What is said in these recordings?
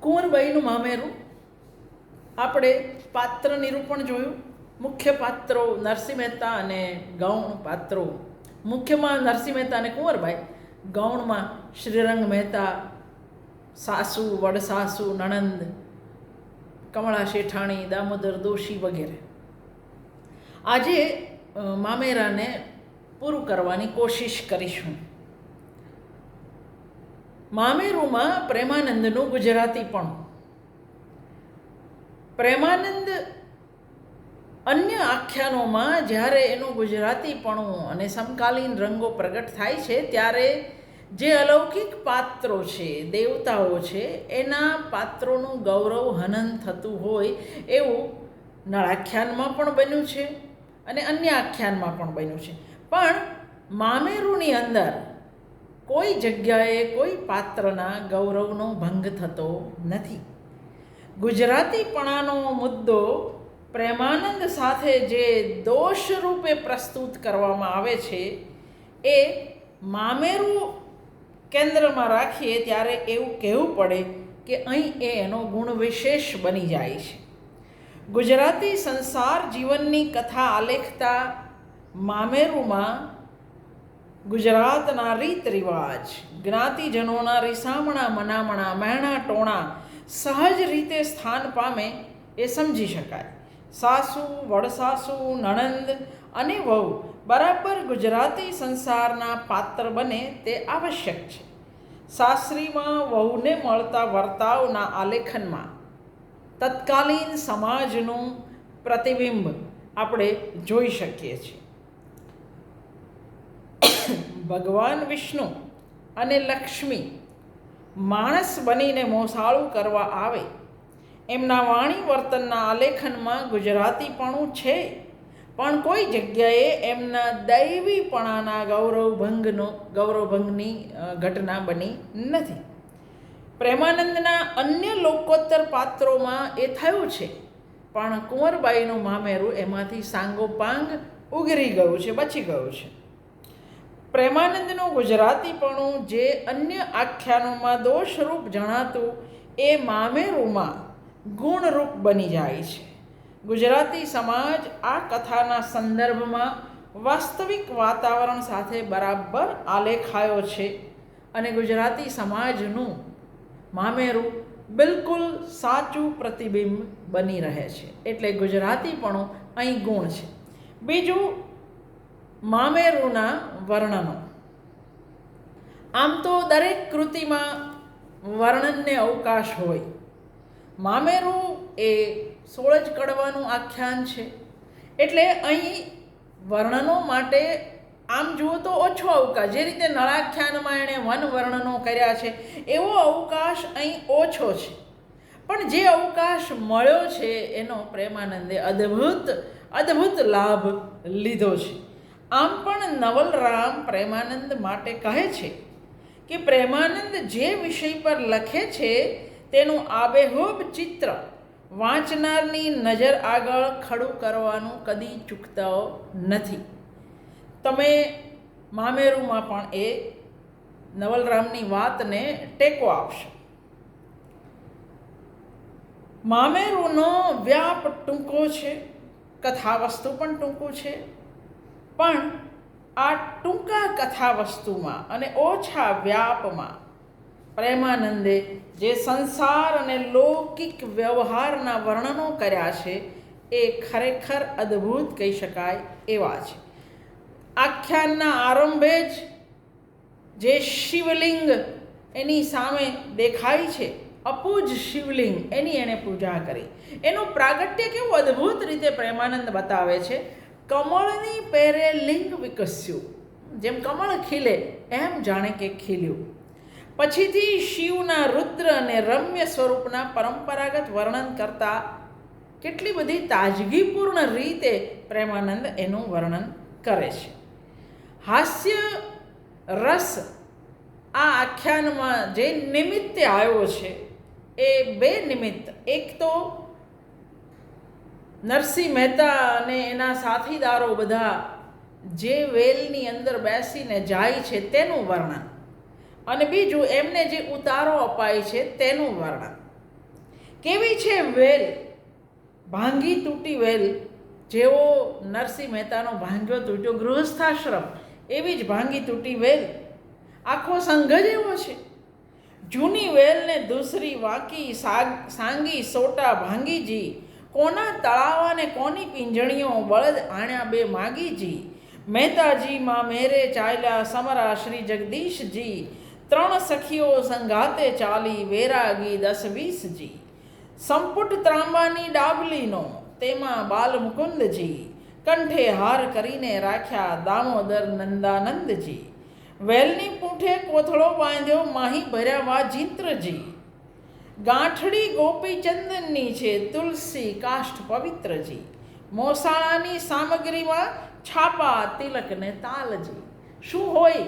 કુંવરબાઈનું મામેરું. આપણે પાત્ર નિરૂપણ જોયું. મુખ્ય પાત્રો નરસિંહ મહેતા અને ગૌણ પાત્રો. મુખ્યમાં નરસિંહ મહેતા અને કુંવરબાઈ ગૌણમાં શ્રીરંગ મહેતા, સાસુ, વડસાસુ, નણંદ, કમળા શેઠાણી, દામોદર દોશી વગેરે. આજે મામેરાને પૂરું કરવાની કોશિશ કરીશું. મામેરુમાં પ્રેમાનંદનું ગુજરાતી પણ. પ્રેમાનંદ અન્ય આખ્યાનોમાં જ્યારે એનું ગુજરાતીપણું અને સમકાલીન રંગો પ્રગટ થાય છે, ત્યારે જે અલૌકિક પાત્રો છે, દેવતાઓ છે, એના પાત્રોનું ગૌરવ હનન થતું હોય એવું નળાખ્યાનમાં પણ બન્યું છે અને અન્ય આખ્યાનમાં પણ બન્યું છે. પણ મામેરુની અંદર કોઈ જગ્યાએ કોઈ પાત્રના ગૌરવનો ભંગ થતો નથી. ગુજરાતીપણાનો મુદ્દો પ્રેમાનંદ સાથે જે દોષરૂપે પ્રસ્તુત કરવામાં આવે છે, એ મામેરું કેન્દ્રમાં રાખીએ ત્યારે એવું કહેવું પડે કે અહીં એ એનો ગુણ વિશેષ બની જાય છે. ગુજરાતી સંસાર જીવનની કથા આલેખતા મામેરુમાં ગુજરાતના રીત રિવાજ જ્ઞાતિજનોના રિસામણા, મનામણા, મહેણા, ટોણા સહજ રીતે સ્થાન પામે એ સમજી શકાય. સાસુ, વડસાસુ, નણંદ અને વહુ બરાબર ગુજરાતી સંસારના પાત્ર બને તે આવશ્યક છે. સાસરીમાં વહુને મળતા વર્તાવના આલેખનમાં તત્કાલીન સમાજનું પ્રતિબિંબ આપણે જોઈ શકીએ છીએ. ભગવાન વિષ્ણુ અને લક્ષ્મી માણસ બનીને મોસાળું કરવા આવે, એમના વાણી વર્તનના આલેખનમાં ગુજરાતીપણું છે. પણ કોઈ જગ્યાએ એમના દૈવીપણાના ગૌરવભંગનો, ગૌરવભંગની ઘટના બની નથી. પ્રેમાનંદના અન્ય લોકોત્તર પાત્રોમાં એ થયું છે, પણ કુંવરબાઈનું મામેરું એમાંથી સાંગોપાંગ ઉગરી ગયું છે, બચી ગયું છે. પ્રેમાનંદનું ગુજરાતીપણું જે અન્ય આખ્યાનોમાં દોષરૂપ જણાતું એ મામેરુમાં ગુણરૂપ બની જાય છે. ગુજરાતી સમાજ આ કથાના સંદર્ભમાં વાસ્તવિક વાતાવરણ સાથે બરાબર આલેખાયો છે અને ગુજરાતી સમાજનું મામેરું બિલકુલ સાચું પ્રતિબિંબ બની રહે છે. એટલે ગુજરાતીપણું અહીં ગુણ છે. બીજું મામેરુના વર્ણનો. આમ તો દરેક કૃતિમાં વર્ણનને અવકાશ હોય. મામેરું એ સોળ જ કડવાનું આખ્યાન છે. એટલે અહીં વર્ણનો માટે આમ જુઓ તો ઓછો અવકાશ. જે રીતે નળાખ્યાનમાં એણે વન વર્ણનો કર્યા છે, એવો અવકાશ અહીં ઓછો છે. પણ જે અવકાશ મળ્યો છે, એનો પ્રેમાનંદે અદ્ભુત અદ્ભુત લાભ લીધો છે. આમ પણ નવલરામ પ્રેમાનંદ માટે કહે છે કે પ્રેમાનંદ જે વિષય પર લખે છે, તેનું આબેહૂબ ચિત્ર વાંચનારની નજર આગળ ખડું કરવાનું કદી ચૂકતાઓ નથી. તમે મામેરુમાં પણ એ નવલરામની વાતને ટેકો આપશો. મામેરુનો વ્યાપ ટૂંકો છે કથા વસ્તુ પણ ટૂંકું છે પણ આ ટૂંકા કથા વસ્તુમાં અને ઓછા વ્યાપમાં પ્રેમાનંદે જે સંસાર અને લૌકિક વ્યવહારના વર્ણનો કર્યા છે, એ ખરેખર અદ્ભુત કહી શકાય એવા છે. આખ્યાનના આરંભે જ જે શિવલિંગ એની સામે દેખાય છે, અપૂજ શિવલિંગ એની એણે પૂજા કરી. એનું પ્રાગટ્ય કેવું અદ્ભુત રીતે પ્રેમાનંદ બતાવે છે કમળની પેરે લિંગ વિકસ્યું. જેમ કમળ ખીલે, એમ જાણે કે ખીલ્યું. પછીથી શિવના રુદ્ર અને રમ્ય સ્વરૂપના પરંપરાગત વર્ણન કરતા કેટલી બધી તાજગીપૂર્ણ રીતે પ્રેમાનંદ એનું વર્ણન કરે છે. હાસ્ય, રસ આ આખ્યાનમાં જે નિમિત્તે આવ્યો છે, એ બે નિમિત્ત. એક તો નરસિંહ મહેતા અને એના સાથીદારો બધા જે વેલની અંદર બેસીને જાય છે તેનું વર્ણન. અને બીજું એમને જે ઉતારો અપાય છે તેનું વર્ણન. કેવી છે વેલ? ભાંગી તૂટી વેલ જેવો નરસિંહ મહેતાનો ભાંગ્યો તૂટ્યો ગૃહસ્થાશ્રમ, એવી જ ભાંગી તૂટી વેલ. આખો સંઘ જ એવો છે. જૂની વેલને દૂસરી વાંકી સાગ, સાંગી સોટા ભાંગીજી કોના તળાવાને કોની પિંજણીઓ બળદ આણ્યા બે માગીજી? મહેતાજી માં મેરે ચાલ્યા સમરા શ્રી જગદીશજી. ત્રણ સખીઓ સંઘાતે ચાલી વેરાગી દસ વીસજી સંપુટ ત્રાંબાની ડાબલીનો, તેમાં બાલ મુકુંદજી કંઠે હાર કરીને રાખ્યા દામોદર નંદાનંદજી. વેલની પૂંઠે કોથળો બાંધ્યો, માહી ભર્યા વા જીંત્રજી ગાંઠડી ગોપીચંદનની છે તુલસી કાષ્ઠ પવિત્રજી. મોસાળાની સામગ્રીમાં છાપા, તિલક ને તાલજી. શું હોય?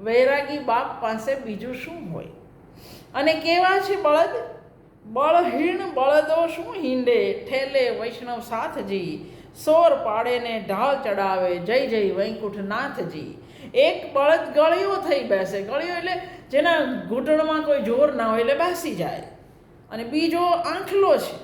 વૈરાગી બાપ પાસે બીજું શું હોય? અને કેવા છે બળદ? બળહીણ બળદો શું હિંડે? ઠેલે વૈષ્ણવ સાથજી, સોર પાડે ને ઢાળ ચડાવે, જય જય વૈકુંઠનાથજી. એક બળદ ગળ્યો થઈ બેસે, ગળ્યો એટલે જેના ઘૂંટણમાં કોઈ જોર ના હોય એટલે બેસી જાય. અને બીજો આંખલો છે.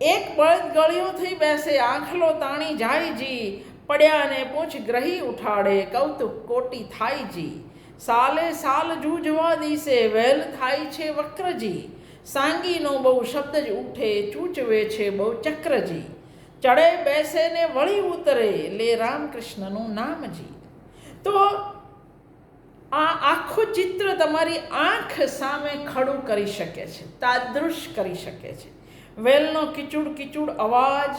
એક બળદ ગળ્યો થઈ બેસે, આંખલો તાણી જાય જી પડ્યા ને પૂછ ગ્રહી ઉઠાડે, કૌતુક કોટી થાય જી સાલે સાલ જૂજવા દિશે વહેલ થાય છે વક્રજી. સાંગીનો બહુ શબ્દ જ ઉઠે, ચૂચવે છે બહુ ચક્રજી. ચડે, બેસે ને વળી ઉતરે લે રામકૃષ્ણનું નામજી તો આ આખું ચિત્ર તમારી આંખ સામે ખડું કરી શકે છે, તાદૃશ કરી શકે છે. વેલનો કિચુડ કિચુડ અવાજ,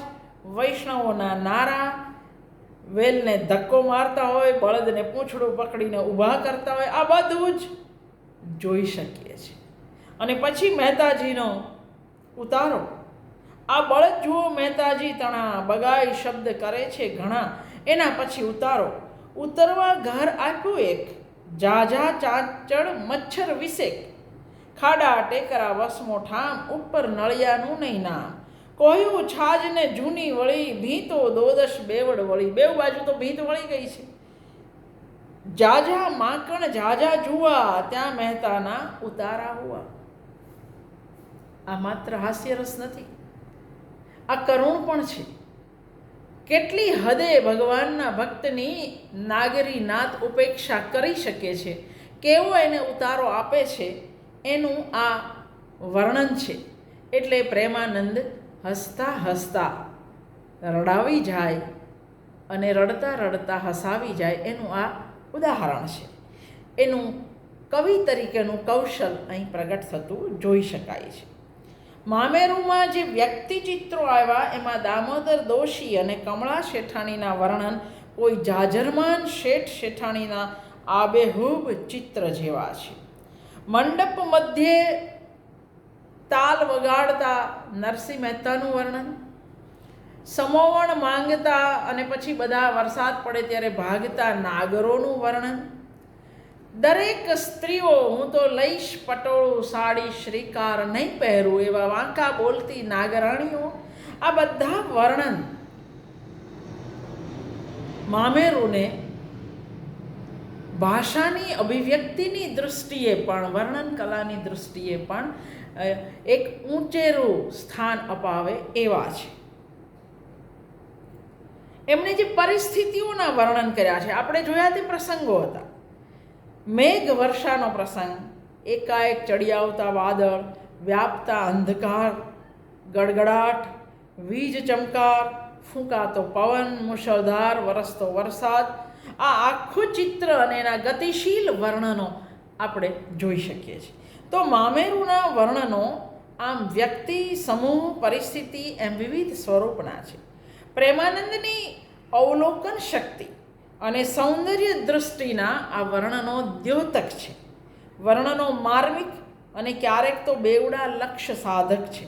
વૈષ્ણવોના નારા, વેલને ધક્કો મારતા હોય, બળદને પૂંછડું પકડીને ઊભા કરતા હોય, આ બધું જ જોઈ શકીએ છીએ. અને પછી મહેતાજીનો ઉતારો. આ બળદ જુઓ મહેતાજી તણા બગાઈ શબ્દ કરે છે ઘણા. એના પછી ઉતારો. ઉતરવા ઘર આપ્યું એક. જાજા ચાંચડ મચ્છર વિશેક. ખાડા ટેકરા વસમો ઠામ ઉપર નળિયાનું નહીં નામ. કહ્યું છાજને જૂની વળી ભીતો દોદશ બેવડ વળી. બેવ બાજુ તો ભીત વળી ગઈ છે. જાજા માકણ જાજા જુવા ત્યાં મહેતાના ઉતારા હુઆ. આ માત્ર હાસ્યરસ નથી. આ કરુણ પણ છે. કેટલી હદે ભગવાનના ભક્તની નાગરી નાત ઉપેક્ષા કરી શકે છે, કેવો એને ઉતારો આપે છે, એનું આ વર્ણન છે. એટલે પ્રેમાનંદ હસતા હસતા રડાવી જાય અને રડતા રડતા હસાવી જાય એનું આ ઉદાહરણ છે. એનું કવિ તરીકેનું કૌશલ અહીં પ્રગટ થતું જોઈ શકાય છે. મામેરુમાં જે વ્યક્તિચિત્રો આવ્યા, એમાં દામોદર દોશી અને કમળા શેઠાણીના વર્ણન કોઈ જાજરમાન શેઠ શેઠાણીના આબેહૂબ ચિત્ર જેવા છે. મંડપ મધ્યે તાલ વગાડતા નરસિંહ મહેતાનું વર્ણન, સમોવણ માંગતા અને પછી બધા વરસાદ પડે ત્યારે ભાગતા નાગરોનું વર્ણન દરેક સ્ત્રીઓ, હું તો લઈશ પટોળું સાડી, શ્રીકાર નહીં પહેરું એવા વાંકા બોલતી નાગરાણીઓ, આ બધા વર્ણન મામેરુને ભાષાની અભિવ્યક્તિની દૃષ્ટિએ પણ, વર્ણન કલાની દૃષ્ટિએ પણ એક ઊંચેરું સ્થાન અપાવે એવા છે. એમણે જે પરિસ્થિતિઓના વર્ણન કર્યા છે, આપણે જોયા તે પ્રસંગો હતા. મેઘ વર્ષાનો પ્રસંગ. એકાએક ચડી આવતા વાદળ, વ્યાપતા અંધકાર, ગડગડાટ, વીજ ચમકાર, ફૂંકાતો પવન, મુશળધાર વરસતો વરસાદ. આ આખું ચિત્ર અને એના ગતિશીલ વર્ણનો આપણે જોઈ શકીએ છીએ. તો મામેરુના વર્ણનો આમ વ્યક્તિ, સમૂહ, પરિસ્થિતિ એમ વિવિધ સ્વરૂપના છે. પ્રેમાનંદની અવલોકન શક્તિ અને સૌંદર્ય દૃષ્ટિના આ વર્ણનો દ્યોતક છે. વર્ણનો માર્મિક અને ક્યારેક તો બેવડા લક્ષ્ય સાધક છે.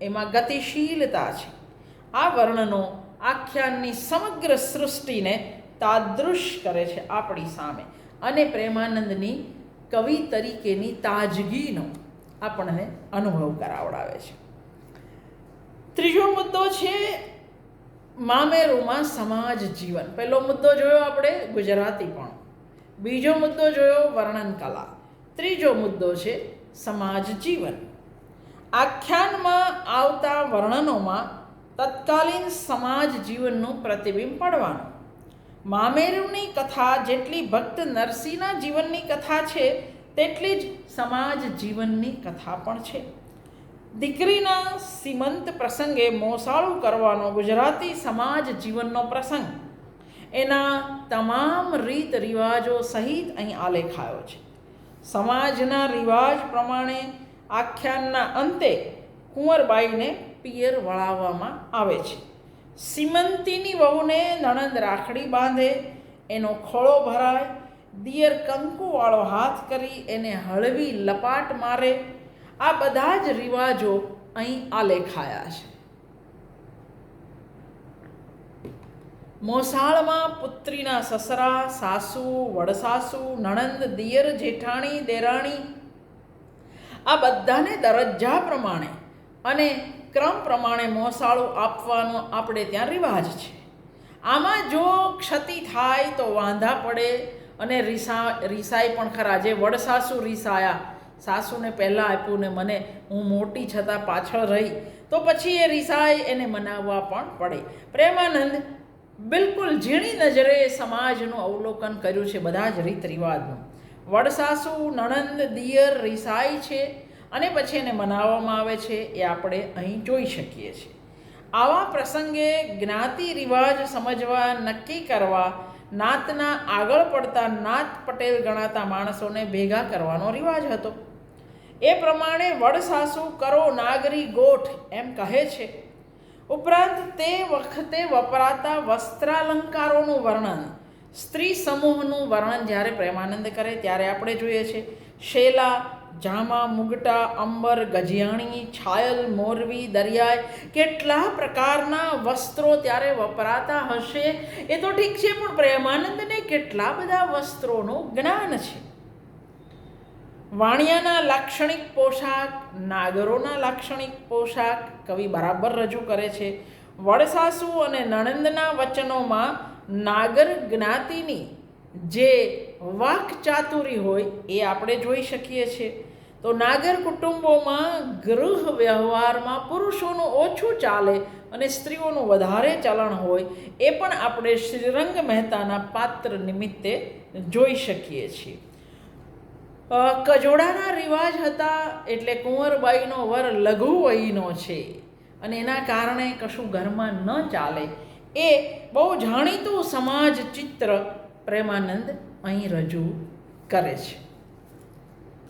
એમાં ગતિશીલતા છે. આ વર્ણનો આખ્યાનની સમગ્ર સૃષ્ટિને તાદૃશ કરે છે આપણી સામે અને પ્રેમાનંદની કવિ તરીકેની તાજગીનો આપણને અનુભવ કરાવડાવે છે. ત્રીજો મુદ્દો છે મામેરુમાં સમાજ જીવન. પહેલો મુદ્દો જોયો આપણે ગુજરાતી પણ. બીજો મુદ્દો જોયો વર્ણન કલા. ત્રીજો મુદ્દો છે સમાજ જીવન. આખ્યાનમાં આવતા વર્ણનોમાં તત્કાલીન સમાજ જીવનનું પ્રતિબિંબ પડવાનું. મામેરુની કથા જેટલી ભક્ત નરસિંહના જીવનની કથા છે, તેટલી જ સમાજ જીવનની કથા પણ છે. દીકરીના સીમંત પ્રસંગે મોસાળું કરવાનો ગુજરાતી સમાજ જીવનનો પ્રસંગ. એના તમામ રીત રિવાજો સહિત અહીં આલેખાયો છે. સમાજના રિવાજ પ્રમાણે આખ્યાનના અંતે કુંવરબાઈને પિયર વળાવવામાં આવે છે. સીમંતીની વહુને નણંદ રાખડી બાંધે, એનો ખોળો ભરાય, દિયર કંકુવાળો હાથ કરી એને હળવી લપાટ મારે આ બધા જ રિવાજો અહીં આલેખાયા છે. મોસાળમાં પુત્રીના સસરા, સાસુ, વડસાસુ, નણંદ, દિયર, જેઠાણી, દેરાણી આ બધાને દરજ્જા પ્રમાણે અને ક્રમ પ્રમાણે મોસાળું આપવાનો આપણે ત્યાં રિવાજ છે. આમાં જો ક્ષતિ થાય તો વાંધા પડે અને રીસા રીસાય પણ ખરા. જે વડસાસુ રીસાયા સાસુને પહેલાં આપ્યું ને મને હું મોટી છતાં પાછળ રહી, તો પછી એ રીસાય એને મનાવવા પણ પડે. પ્રેમાનંદ બિલકુલ ઝીણી નજરે સમાજનું અવલોકન કર્યું છે બધા જ રીત રિવાજનું વડસાસુ નણંદ, દિયર રિસાઈ છે અને પછી એને મનાવવામાં આવે છે એ આપણે અહીં જોઈ શકીએ છીએ. આવા પ્રસંગે જ્ઞાતિ રિવાજ સમજવા, નક્કી કરવા, નાતના આગળ પડતા નાત પટેલ ગણાતા માણસોને ભેગા કરવાનો રિવાજ હતો. એ પ્રમાણે વડસાસુ કરો નાગરી ગોઠ, એમ કહે છે. ઉપરાંત તે વખતે વપરાતા વસ્ત્રાલંકારોનું વર્ણન, સ્ત્રી સમૂહનું વર્ણન જ્યારે પ્રેમાનંદ કરે ત્યારે આપણે જોઈએ છે, શેલા, જામા, મુગટા, અંબર, ગજિયાણી, છાયલ મોરવી દરિયાઈ, કેટલા પ્રકારના વસ્ત્રો ત્યારે વપરાતા હશે એ તો ઠીક છે, પણ પ્રેમાનંદને કેટલા બધા વસ્ત્રોનું જ્ઞાન છે. વાણિયાના લાક્ષણિક પોશાક, નાગરોના લાક્ષણિક પોશાક કવિ બરાબર રજૂ કરે છે. વડસાસુ અને નણંદના વચનોમાં નાગર જ્ઞાતિની જે વાક ચાતુરી હોય એ આપણે જોઈ શકીએ છીએ તો નાગર કુટુંબોમાં ગૃહ વ્યવહારમાં પુરુષોનું ઓછું ચાલે અને સ્ત્રીઓનું વધારે ચલણ હોય એ પણ આપણે શ્રીરંગ મહેતાના પાત્ર નિમિત્તે જોઈ શકીએ છીએ. કજોડાના રિવાજ હતા એટલે કુંવરબાઈનો વર લઘુ વયનો છે અને એના કારણે કશું ઘરમાં ન ચાલે. એ બહુ જાણીતું સમાજ ચિત્ર પ્રેમાનંદ અહીં રજૂ કરે છે.